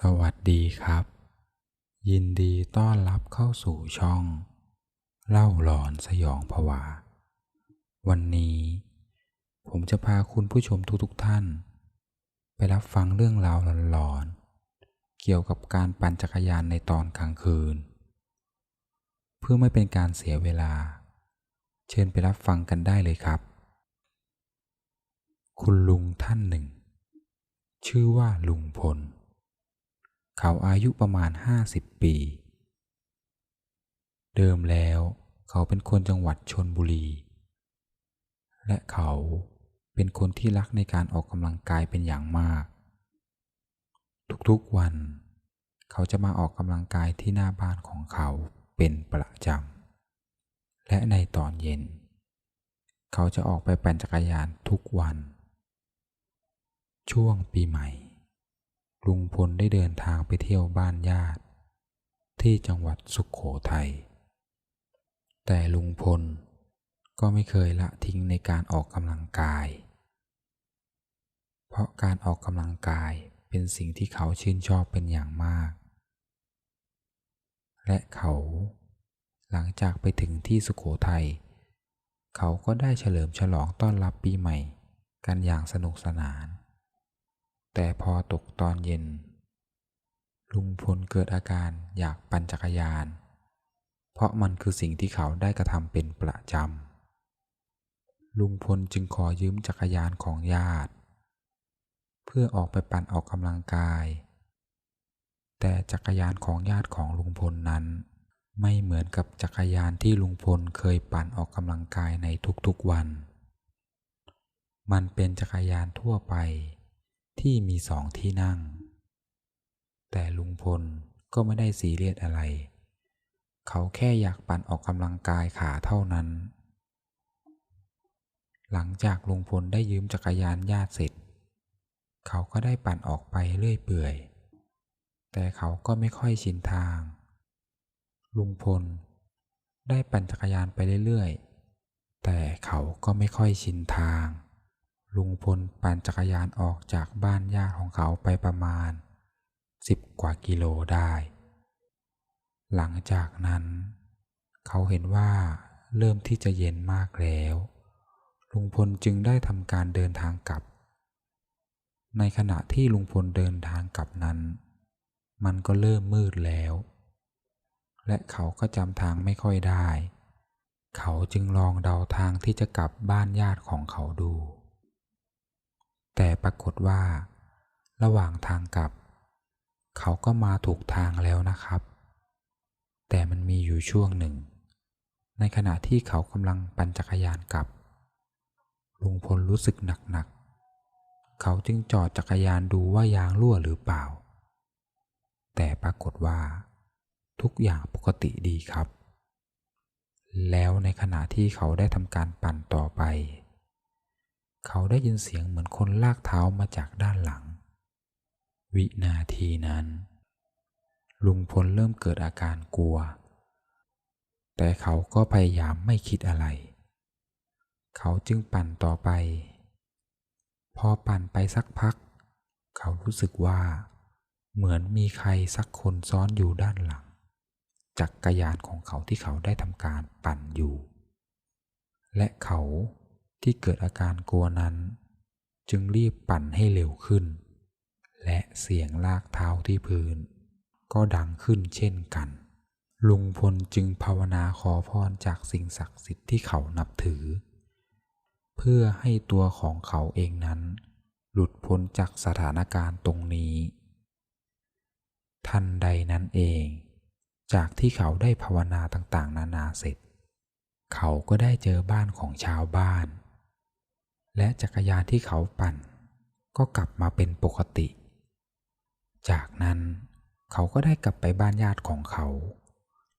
สวัสดีครับ ยินดีต้อนรับเข้าสู่ช่อง เล่าหลอนสยองผวา วันนี้ ผมจะพาคุณผู้ชมทุกๆทท่าน ไปรับฟังเรื่องราวหลอนๆเกี่ยวกับการปั่นจักรยานในตอนกลางคืน เพื่อไม่เป็นการเสียเวลา เชิญไปรับฟังกันได้เลยครับ คุณลุงท่านหนึ่ง ชื่อว่าลุงพล เขาอายุประมาณ50ปี เดิมแล้วเขาเป็นคนจังหวัดชนบุรี และเขาเป็นคนที่รักในการออกกำลังกายเป็นอย่างมาก ทุกๆวัน เขาจะมาออกกำลังกายที่หน้าบ้านของเขาเป็นประจำ และในตอนเย็น เขาจะออกไปปั่นจักรยานทุกวัน ช่วงปีใหม่ ลุงพลได้เดินทางไปเที่ยวบ้านญาติ ที่จังหวัดสุขโขทัย แต่ลุงพลก็ไม่เคยละทิ้งในการออกกำลังกาย เพราะการออกกำลังกายเป็นสิ่งที่เขาชื่นชอบเป็นอย่างมาก และเขาหลังจากไปถึงที่สุขโขทัย เขาก็ได้เฉลิมฉลองต้อนรับปีใหม่ กันอย่างสนุกสนาน แต่พอตกตอนเย็น ลุงพลเกิดอาการอยากปั่นจักรยาน เพราะมันคือสิ่งที่เขาได้กระทำเป็นประจำ ลุงพลจึงขอยืมจักรยานของญาติ เพื่อออกไปปั่นออกกำลังกาย แต่จักรยานของญาติของลุงพลนั้นไม่เหมือนกับจักรยานที่ลุงพลเคยปั่นออกกำลังกายในทุกๆวัน มันเป็นจักรยานทั่วไป ที่มีสองที่นั่ง แต่ลุงพลก็ไม่ได้ซีเรียสอะไร เขาแค่อยากปั่นออกกำลังกายขาเท่านั้น หลังจากลุงพลได้ยืมจักรยานญาติเสร็จ เขาก็ได้ปั่นออกไปเรื่อยเปื่อย แต่เขาก็ไม่ค่อยชินทาง ลุงพลได้ปั่นจักรยานไปเรื่อยๆ แต่เขาก็ไม่ค่อยชินทาง ลุงพลปั่นจักรยานออกจากบ้านญาติของเขาไปประมาณสิบกว่ากิโลได้ หลังจากนั้น เขาเห็นว่าเริ่มที่จะเย็นมากแล้ว ลุงพลจึงได้ทำการเดินทางกลับ ในขณะที่ลุงพลเดินทางกลับนั้น มันก็เริ่มมืดแล้ว และเขาก็จำทางไม่ค่อยได้ เขาจึงลองเดาทางที่จะกลับบ้านญาติของเขาดู แต่ปรากฏว่า ระหว่างทางกลับ เขาก็มาถูกทางแล้วนะครับ แต่มันมีอยู่ช่วงหนึ่ง ในขณะที่เขากำลังปั่นจักรยานกลับ ลุงพลรู้สึกหนักๆ เขาจึงจอดจักรยานดูว่ายางรั่วหรือเปล่า แต่ปรากฏว่า ทุกอย่างปกติดีครับ แล้วในขณะที่เขาได้ทำการปั่นต่อไป เขาได้ยินเสียงเหมือนคนลากเท้ามาจากด้านหลัง วินาทีนั้น ลุงพลเริ่มเกิดอาการกลัว แต่เขาก็พยายามไม่คิดอะไร เขาจึงปั่นต่อไป พอปั่นไปสักพัก เขารู้สึกว่า เหมือนมีใครสักคนซ้อนอยู่ด้านหลัง จักกรยานของเขาที่เขาได้ทำการปั่นอยู่ และเขา ที่เกิดอาการกลัวนั้น จึงรีบปั่นให้เร็วขึ้น และเสียงลากเท้าที่พื้น ก็ดังขึ้นเช่นกัน ลุงพลจึงภาวนาขอพรจากสิ่งศักดิ์สิทธิ์ที่เขานับถือ เพื่อให้ตัวของเขาเองนั้น หลุดพ้นจากสถานการณ์ตรงนี้ ทันใดนั้นเอง จากที่เขาได้ภาวนาต่างๆ นานาเสร็จเขาก็ได้เจอบ้านของชาวบ้าน และจักรยานที่เขาปั่น ก็กลับมาเป็นปกติ จากนั้นเขาก็ได้กลับไปบ้านญาติของเขา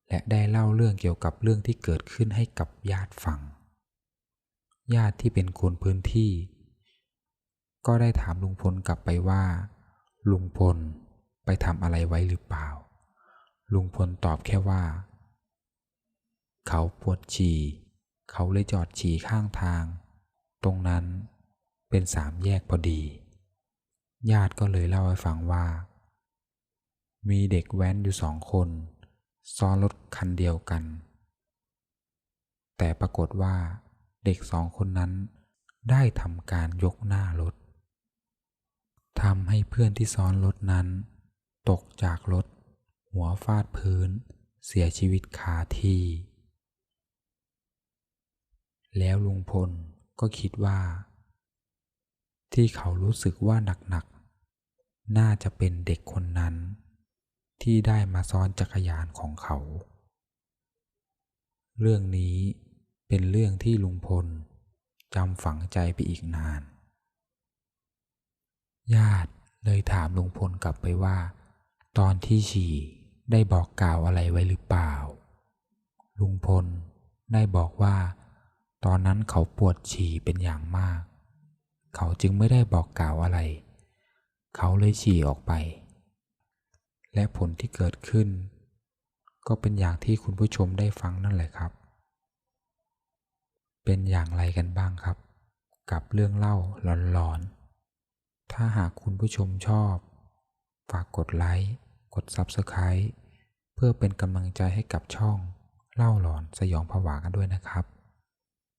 และได้เล่าเรื่องเกี่ยวกับเรื่องที่เกิดขึ้นให้กับญาติฟัง ญาติที่เป็นคนพื้นที่ ก็ได้ถามลุงพลกลับไปว่า ลุงพลไปทำอะไรไว้หรือเปล่า ลุงพลตอบแค่ว่า เขาปวดฉี่ เขาเลยจอดฉี่ข้างทาง ตรงนั้นเป็นสามแยกพอดี ญาติก็เลยเล่าให้ฟังว่า มีเด็กแว้นอยู่สองคน ซ้อนรถคันเดียวกัน แต่ปรากฏว่าเด็กสองคนนั้นได้ทำการยกหน้ารถทำให้เพื่อนที่ซ้อนรถนั้น ตกจากรถ หัวฟาดพื้น เสียชีวิตคาที่ แล้วลุงพล ก็คิดว่า ที่เขารู้สึกว่าหนักๆ น่าจะเป็นเด็กคนนั้น ที่ได้มาซ้อนจักรยานของเขา เรื่องนี้เป็นเรื่องที่ลุงพลจำฝังใจไปอีกนาน ญาติเลยถามลุงพลกลับไปว่า ตอนที่ฉี่ได้บอกกล่าวอะไรไว้หรือเปล่า ลุงพลได้บอกว่า ตอนนั้นเขาปวดฉี่เป็นอย่างมาก เขาจึงไม่ได้บอกกล่าวอะไร เขาเลยฉี่ออกไป และผลที่เกิดขึ้น ก็เป็นอย่างที่คุณผู้ชมได้ฟังนั่นแหละครับ เป็นอย่างไรกันบ้างครับ กับเรื่องเล่าหลอนๆ ถ้าหากคุณผู้ชมชอบ ฝากกดไลค์ กด Subscribe เพื่อเป็นกำลังใจให้กับช่องเล่าหลอนสยองผวากันด้วยนะครับ